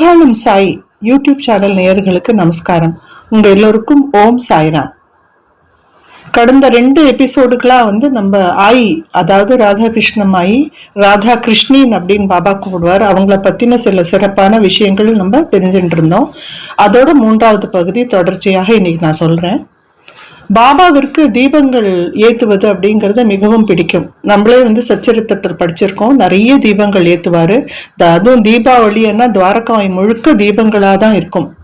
உலகாளும் Sai YouTube channel நேயர்களுக்கு நமஸ்காரம். உங்க எல்லோருக்கும் ஓம் சாய்ராம். கடந்த ரெண்டு எபிசோடுகளா வந்து நம்ம ஆயி அதாவது ராதாகிருஷ்ணம் ஆயி ராதா கிருஷ்ணின் அப்படின்னு பாபா கூப்பிடுவார். அவங்கள பத்தின சில சிறப்பான விஷயங்கள் நம்ம தெரிஞ்சுட்டு இருந்தோம். அதோட மூன்றாவது பகுதி தொடர்ச்சியாக இன்னைக்கு நான் சொல்றேன். பாபாவிற்கு தீபங்கள் ஏற்றுவது அப்படிங்கிறது மிகவும் பிடிக்கும். நம்மளே வந்து சச்சரித்திரத்தில் படிச்சிருக்கோம். நிறைய தீபங்கள் ஏற்றுவார் த- அதுவும் தீபாவளின்னா துவாரகாய் முழுக்க தீபங்களாக தான் இருக்கும்.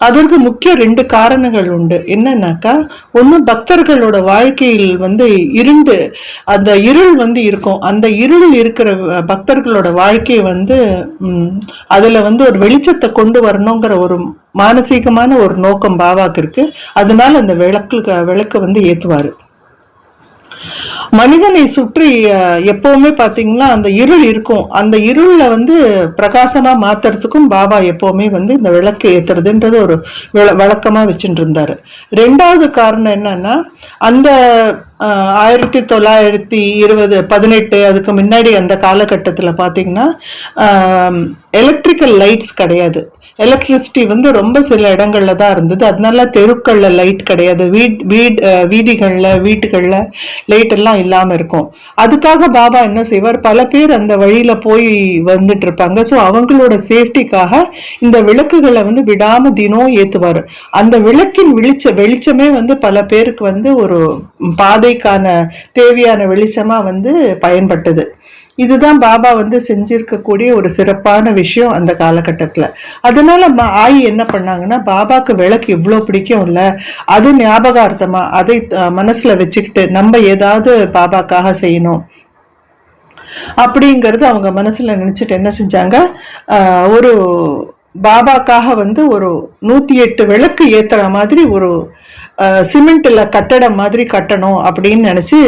அதற்கு முக்கிய ரெண்டு காரணங்கள் உண்டு. என்னன்னாக்கா ஒண்ணு பக்தர்களோட வாழ்க்கையில் வந்து இருண்டு அந்த இருள் வந்து இருக்கும். அந்த இருள் இருக்கிற பக்தர்களோட வாழ்க்கையை வந்து அதில் அதுல வந்து ஒரு வெளிச்சத்தை கொண்டு வரணுங்கிற ஒரு மானசீகமான ஒரு நோக்கம் பாபாக்கு இருக்கு. அதனால அந்த விளக்கு விளக்கு வந்து ஏத்துவாரு. மனிதனை சுற்றி எப்பவுமே பார்த்தீங்கன்னா அந்த இருள் இருக்கும். அந்த இருளில் வந்து பிரகாசமா மாத்துறதுக்கும் பாபா எப்பவுமே வந்து இந்த விளக்கு ஏத்துறதுன்றது ஒரு வழக்கமாக வச்சுட்டு இருந்தாரு ரெண்டாவது காரணம் என்னன்னா அந்த ஆயிரத்தி தொள்ளாயிரத்தி இருபது பதினெட்டு அதுக்கு முன்னாடி அந்த காலகட்டத்தில் பார்த்தீங்கன்னா எலக்ட்ரிக்கல் லைட்ஸ் கிடையாது. எலக்ட்ரிசிட்டி வந்து ரொம்ப சில இடங்கள்ல தான் இருந்தது. அதனால தெருக்களில் லைட் கிடையாது. வீட் வீட் வீதிகளில் வீட்டுகளில் லைட் எல்லாம் இல்லாம இருக்கும். அதுக்காக பாபா என்ன செய்வார்? பல பேர் அந்த வழியில போய் வந்துட்டு இருப்பாங்க ஸோ அவங்களோட சேஃப்டிக்காக இந்த விளக்குகளை வந்து விடாம தினம் ஏத்துவார். அந்த விளக்கின் வெளிச்ச வெளிச்சமே வந்து பல பேருக்கு வந்து ஒரு பாதைக்கான தேவையான வெளிச்சமா வந்து பயன்பட்டது. இதுதான் பாபா வந்து செஞ்சிருக்கக்கூடிய ஒரு சிறப்பான விஷயம் அந்த காலகட்டத்தில். அதனால ஆயி என்ன பண்ணாங்கன்னா பாபாக்கு விளக்கு இவ்வளோ பிடிக்கும் அது ஞாபகார்த்தமாக அதை மனசில் வச்சுக்கிட்டு நம்ம ஏதாவது பாபாக்காக செய்யணும். அப்படிங்கிறது அவங்க மனசில் நினச்சிட்டு என்ன செஞ்சாங்க? ஒரு பாபாக்காக வந்து ஒரு நூற்றி எட்டு விளக்கு ஏற்றுற மாதிரி ஒரு சிமெண்ட்டில் கட்டடம் மாதிரி கட்டணும் அப்படின்னு நினச்சி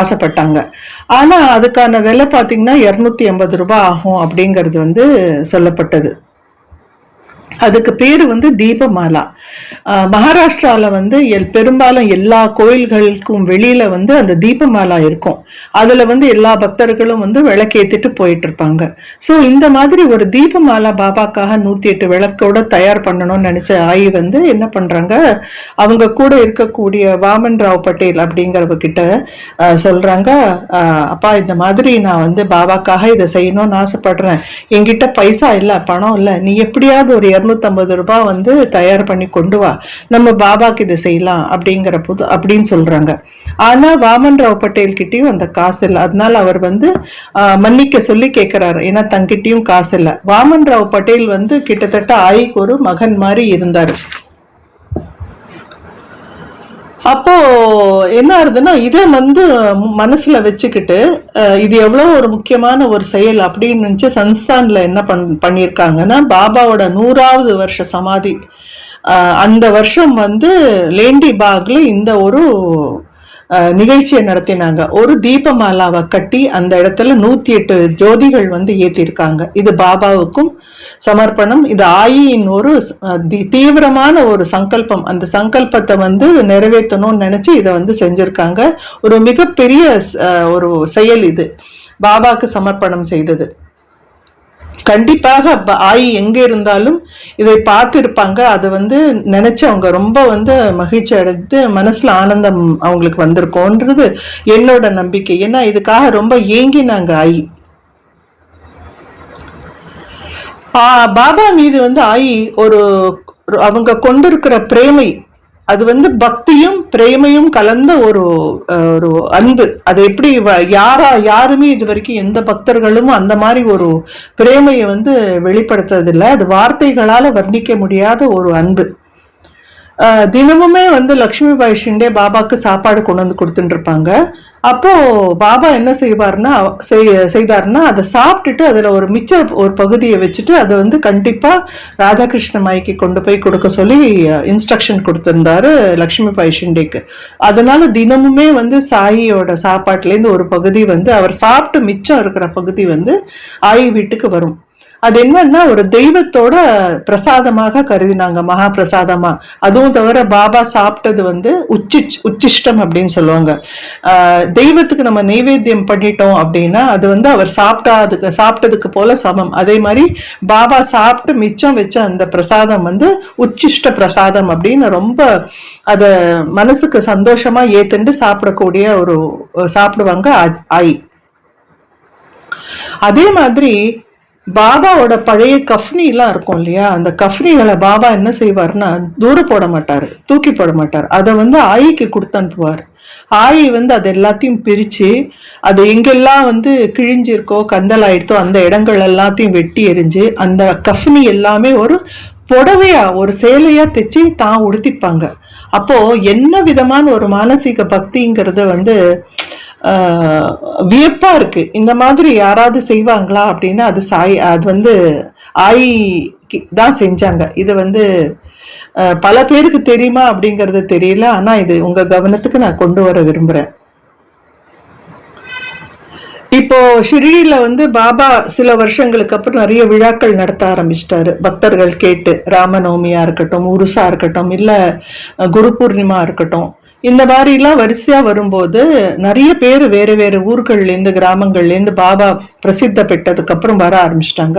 ஆசைப்பட்டாங்க. ஆனால் அதுக்கான விலை பார்த்திங்கன்னா இரநூத்தி எண்பது ரூபாய் ஆகும் அப்படிங்கிறது வந்து சொல்லப்பட்டது. அதுக்கு பேர் வந்து தீபமாலா. ஆஹ் வந்து எல் பெரும்பாலும் எல்லா கோயில்களுக்கும் வெளியில வந்து அந்த தீபமாலா இருக்கும். அதுல வந்து எல்லா பக்தர்களும் வந்து விளக்கேற்றிட்டு போயிட்டு இருப்பாங்க ஸோ இந்த மாதிரி ஒரு தீபமாலா பாபாக்காக நூத்தி எட்டு விளக்கோட தயார் பண்ணணும்னு நினைச்ச ஆயி வந்து என்ன பண்றாங்க அவங்க கூட இருக்கக்கூடிய வாமன் ராவ் பட்டேல் அப்படிங்கிறவகிட்ட கிட்ட ஆஹ் சொல்றாங்க அப்பா இந்த மாதிரி நான் வந்து பாபாக்காக இதை செய்யணும்னு ஆசைப்படுறேன். என்கிட்ட பைசா இல்லை பணம் இல்லை. நீ எப்படியாவது ஒரு இரநூத்தம்பது ரூபாய் வந்து தயார் பண்ணி கொண்டு வா. நம்ம பாபாக்கு இதை செய்யலாம் அப்படிங்கிற போது அப்படின்னு சொல்றாங்க. ஆனா வாமன் ராவ் பட்டேல் கிட்டயும் அந்த காசு இல்லை. அதனால அவர் வந்து மன்னிக்க சொல்லி கேட்குறாரு ஏன்னா தங்கிட்டயும் காசு இல்லை. வாமன் ராவ் பட்டேல் வந்து கிட்டத்தட்ட ஆய்க்கு ஒரு மகன் மாதிரி இருந்தாரு. அப்போ என்ன ஆகுதுன்னா இதை வந்து மனசுல வச்சுக்கிட்டு இது எவ்வளோ ஒரு முக்கியமான ஒரு செயல் அப்படின்னு நினச்சி சன்ஸ்தான்ல என்ன பண் பண்ணியிருக்காங்கன்னா பாபாவோட நூறாவது வருஷ சமாதி. அந்த வருஷம் வந்து லேண்டி பாக்ல இந்த ஒரு நிகழ்ச்சியை நடத்தினாங்க. ஒரு தீபமாலாவை கட்டி அந்த இடத்துல நூத்தி எட்டு ஜோதிகள் வந்து ஏத்திருக்காங்க. இது பாபாவுக்கும் சமர்ப்பணம். இது ஆயியின் ஒரு தி- தீவிரமான ஒரு சங்கல்பம். அந்த சங்கல்பத்தை வந்து நிறைவேற்றணும்னு நினைச்சு இதை வந்து செஞ்சிருக்காங்க. ஒரு மிகப்பெரிய ஒரு செயல் இது. பாபாக்கு சமர்ப்பணம் செய்தது. கண்டிப்பாக ஆயி எங்கே இருந்தாலும் இதை பார்த்துருப்பாங்க. அதை வந்து நினைச்சு அவங்க ரொம்ப வந்து மகிழ்ச்சி அடைந்து மனசுல ஆனந்தம் அவங்களுக்கு வந்திருக்கோன்றது என்னோட நம்பிக்கை. ஏன்னா இதுக்காக ரொம்ப ஏங்கினாங்க ஆயி. பாபா மீது வந்து ஆயி ஒரு அவங்க கொண்டிருக்கிற பிரேமை அது வந்து பக்தியும் பிரேமையும் கலந்த ஒரு ஒரு அன்பு. அது எப்படி வ- யாரா யாருமே இது வரைக்கும் எந்த பக்தர்களும் அந்த மாதிரி ஒரு பிரேமையை வந்து வெளிப்படுத்துறதில்ல. அது வார்த்தைகளால வர்ணிக்க முடியாத ஒரு அன்பு. தினமுமே வந்து லக்ஷ்மிபாய் ஷிண்டே பாபாக்கு சாப்பாடு கொண்டு வந்து கொடுத்துட்டு இருப்பாங்க அப்போ பாபா என்ன செய்வார்னா செய்- செய்தாருன்னா அதை சாப்பிட்டுட்டு அதில் ஒரு மிச்ச ஒரு பகுதியை வச்சுட்டு அதை வந்து கண்டிப்பாக ராதாகிருஷ்ண மாய்க்கு கொண்டு போய் கொடுக்க சொல்லி இன்ஸ்ட்ரக்ஷன் கொடுத்துருந்தாரு லக்ஷ்மிபாய் ஷிண்டேக்கு. அதனால தினமுமே வந்து சாயியோட சாப்பாட்டுலேருந்து ஒரு பகுதி வந்து அவர் சாப்பிட்டு மிச்சம் இருக்கிற பகுதி வந்து ஆயி வீட்டுக்கு வரும். அது என்னன்னா ஒரு தெய்வத்தோட பிரசாதமாக கருதினாங்க மகா பிரசாதமா அதுவும் தவிர பாபா சாப்பிட்டது வந்து உச்சி உச்சிஷ்டம் அப்படின்னு சொல்லுவாங்க. ஆஹ் தெய்வத்துக்கு நம்ம நைவேத்தியம் பண்ணிட்டோம் அப்படின்னா அது வந்து அவர் சாப்பிட்டாதுக்கு சாப்பிட்டதுக்கு போல சமம். அதே மாதிரி பாபா சாப்பிட்டு மிச்சம் வச்ச அந்த பிரசாதம் வந்து உச்சிஷ்ட பிரசாதம் அப்படின்னு ரொம்ப அதை மனசுக்கு சந்தோஷமா ஏத்துண்டு சாப்பிடக்கூடிய ஒரு சாப்பிடுவாங்க ஐ அதே மாதிரி பாபாவோட பழைய கஃப்னிலாம் இருக்கும் இல்லையா? அந்த கஃப்னிகளை பாபா என்ன செய்வார்னா தூர போட மாட்டார் தூக்கி போட மாட்டார். அதை வந்து ஆயிக்கு கொடுத்து அனுப்புவார். ஆயி வந்து அது எல்லாத்தையும் பிரித்து அது எங்கெல்லாம் வந்து கிழிஞ்சிருக்கோ கந்தல் ஆயிடுத்தோ அந்த இடங்கள் எல்லாத்தையும் வெட்டி எரிஞ்சு அந்த கஃப்னி எல்லாமே ஒரு புடவையா ஒரு சேலையா தைச்சு தான் உடுத்திப்பாங்க. அப்போ என்ன விதமான ஒரு மானசீக பக்திங்கிறத வந்து வியப்பா இருக்கு. இந்த மாதிரி யாராவது செய்வாங்களா அப்படின்னா அது சாய் அது வந்து ஆயி தான் செஞ்சாங்க. இது வந்து பல பேருக்கு தெரியுமா அப்படிங்கிறது தெரியல. ஆனா இது உங்க கவனத்துக்கு நான் கொண்டு வர விரும்புறேன். இப்போ ஷிரடியில வந்து பாபா சில வருஷங்களுக்கு அப்புறம் நிறைய விழாக்கள் நடத்த ஆரம்பிச்சிட்டாரு. பக்தர்கள் கேட்டு ராமநவமியா இருக்கட்டும் உருசா இருக்கட்டும் இல்ல குரு பூர்ணிமா இருக்கட்டும். இந்த மாதிரிலாம் வரிசையா வரும்போது நிறைய பேர் வேறு வேறு ஊர்கள்லேருந்து கிராமங்கள்லேருந்து பாபா பிரசித்த பெற்றதுக்கு அப்புறம் வர ஆரம்பிச்சிட்டாங்க.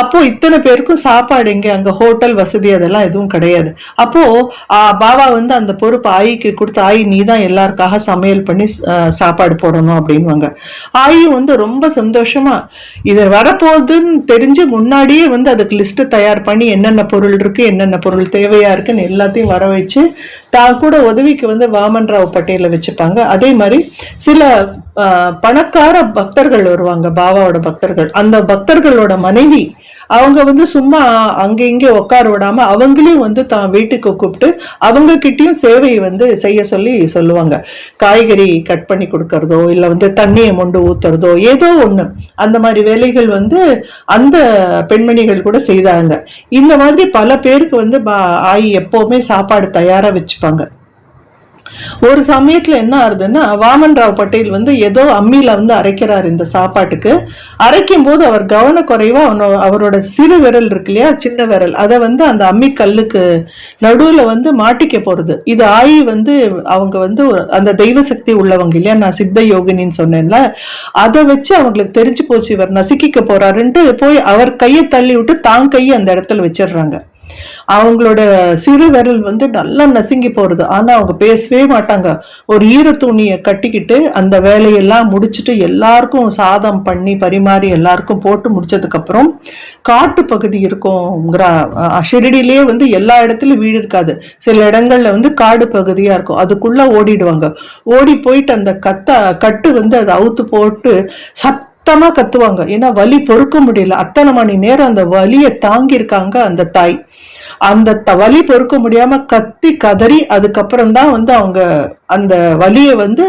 அப்போ இத்தனை பேருக்கும் சாப்பாடு இங்கே அங்கே ஹோட்டல் வசதி அதெல்லாம் எதுவும் கிடையாது. அப்போ பாபா வந்து அந்த பொறுப்பு ஆயிக்கு கொடுத்து ஆயி நீ தான் எல்லாருக்காக சமையல் பண்ணி சாப்பாடு போடணும் அப்படின்வாங்க ஆயி வந்து ரொம்ப சந்தோஷமா இது வரப்போகுதுன்னு தெரிஞ்சு முன்னாடியே வந்து அதுக்கு லிஸ்ட் தயார் பண்ணி என்னென்ன பொருள் இருக்கு என்னென்ன பொருள் தேவையா இருக்குன்னு எல்லாத்தையும் வர வச்சு தான் கூட உதவிக்கு வந்து வாமன் ராவ் பட்டேல வச்சுப்பாங்க. அதே மாதிரி சில பணக்கார பக்தர்கள் வருவாங்க பாபாவோட பக்தர்கள். அந்த பக்தர்களோட மனைவி அவங்க வந்து சும்மா அங்கே இங்கே உட்கார விடாம அவங்களையும் வந்து தான் வீட்டுக்கு கூப்பிட்டு அவங்க கிட்டயும் சேவை வந்து செய்ய சொல்லி சொல்லுவாங்க. காய்கறி கட் பண்ணி கொடுக்கறதோ இல்ல வந்து தண்ணியை மொண்டு ஊத்துறதோ ஏதோ ஒண்ணு. அந்த மாதிரி வேலைகள் வந்து அந்த பெண்மணிகள் கூட செய்தாங்க. இந்த மாதிரி பல பேருக்கு வந்து பா- ஆயி எப்போவுமே சாப்பாடு தயாரா வச்சுப்பாங்க. ஒரு சமயத்துல என்ன ஆகுதுன்னா வாமன் ராவ் பட்டேல் வந்து ஏதோ அம்மியில வந்து அரைக்கிறார் இந்த சாப்பாட்டுக்கு. அரைக்கும் போது அவர் கவனக்குறைவா அவனோ- அவரோட சிறு விரல் இருக்கு இல்லையா சின்ன விரல் அதை வந்து அந்த அம்மி கல்லுக்கு நடுவுல வந்து மாட்டிக்க போறது. இது ஆயி வந்து அவங்க வந்து அந்த தெய்வ சக்தி உள்ளவங்க இல்லையா நான் சித்த யோகினின்னு சொன்னேன்ல அதை வச்சு அவங்களுக்கு தெரிஞ்சு போச்சு இவர் நசுக்கிக்க போறாருன்ட்டு போய் அவர் கையை தள்ளி விட்டு தான் கையை அந்த இடத்துல வச்சிடுறாங்க. அவங்களோட சிறு விரல் வந்து நல்லா நசுங்கி போகிறது ஆனால் அவங்க பேசவே மாட்டாங்க. ஒரு ஈர துணியை கட்டிக்கிட்டு அந்த வேலையெல்லாம் முடிச்சுட்டு எல்லாருக்கும் சாதம் பண்ணி பரிமாறி எல்லாருக்கும் போட்டு முடிச்சதுக்கப்புறம் காட்டு பகுதி இருக்கும்ங்கிற ஷிரடியிலேயே வந்து எல்லா இடத்துலையும் வீடு இருக்காது. சில இடங்களில் வந்து காடு பகுதியாக இருக்கும். அதுக்குள்ளே ஓடிடுவாங்க. ஓடி போயிட்டு அந்த கத்த கட்டு வந்து அதை அவுத்து போட்டு சத்தமாக கத்துவாங்க. ஏன்னா வலி பொறுக்க முடியல. அத்தனை மணி நேரம் அந்த வலியை தாங்கியிருக்காங்க அந்த தாய். அந்த த- வலி பொறுக்க முடியாம கத்தி கதறி அதுக்கப்புறம் தான் வந்து அவங்க அந்த வலியை வந்து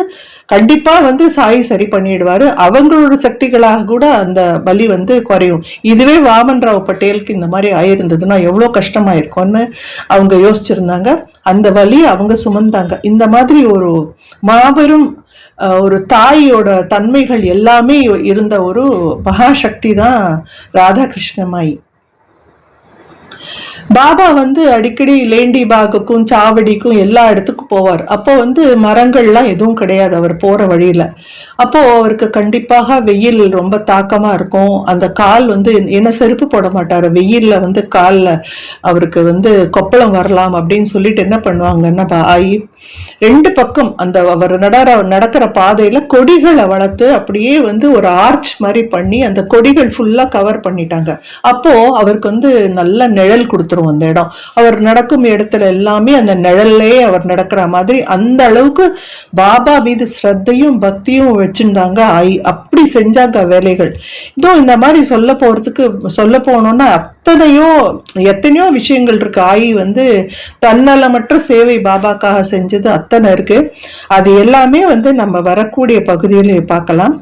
கண்டிப்பா வந்து சாய் சரி பண்ணிடுவாரு. அவங்களோட சக்திகளாக கூட அந்த வலி வந்து குறையும். இதுவே வாமன் ராவ் பட்டேலுக்கு இந்த மாதிரி ஆயிருந்ததுன்னா எவ்வளோ கஷ்டமா இருக்கும்னு அவங்க யோசிச்சிருந்தாங்க. அந்த வலி அவங்க சுமந்தாங்க. இந்த மாதிரி ஒரு மாபெரும் ஒரு தாயோட தன்மைகள் எல்லாமே இருந்த ஒரு மகாசக்தி தான் ராதாகிருஷ்ணமாயி. பாபா வந்து அடிக்கடி லேண்டி பாகுக்கும் சாவடிக்கும் எல்லா இடத்துக்கும் போவார். அப்போ வந்து மரங்கள்லாம் எதுவும் கிடையாது அவர் போற வழியில. அப்போ அவருக்கு கண்டிப்பாக வெயில் ரொம்ப தாக்கமா இருக்கும். அந்த கால் வந்து என்ன செருப்பு போட மாட்டார். வெயில்ல வந்து காலில் அவருக்கு வந்து கொப்பளம் வரலாம் அப்படின்னு சொல்லிட்டு என்ன பண்ணுவாங்கன்னா பா- ஆயி ரெண்டு பக்கம் அந்த அவர் நடற நடக்கிற பாதையில கொடிகளை வளர்த்து அப்படியே வந்து ஒரு ஆர்ச் மாதிரி பண்ணி அந்த கொடிகள் ஃபுல்லா கவர் பண்ணிட்டாங்க. அப்போ அவருக்கு வந்து நல்ல நிழல் கொடுத்துரும் அந்த இடம். அவர் நடக்கும் இடத்துல எல்லாமே அந்த நிழல்லே அவர் நடக்கிற மாதிரி அந்த அளவுக்கு பாபா மீது ஸ்ரத்தையும் பக்தியும் வச்சிருந்தாங்க. ஐ அப் அப்படி செஞ்சாங்க வேலைகள். இதோ இந்த மாதிரி சொல்ல போறதுக்கு சொல்ல போனோம்னா அத்தனையோ எத்தனையோ விஷயங்கள் இருக்கு. ஆயி வந்து தன்னலமற்ற சேவை பாபாக்காக செஞ்சது அத்தனை இருக்கு. அது எல்லாமே வந்து நம்ம வரக்கூடிய பகுதியில் பார்க்கலாம்.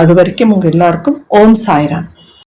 அது வரைக்கும் உங்கள் எல்லாருக்கும் ஓம் சாய்ராம்.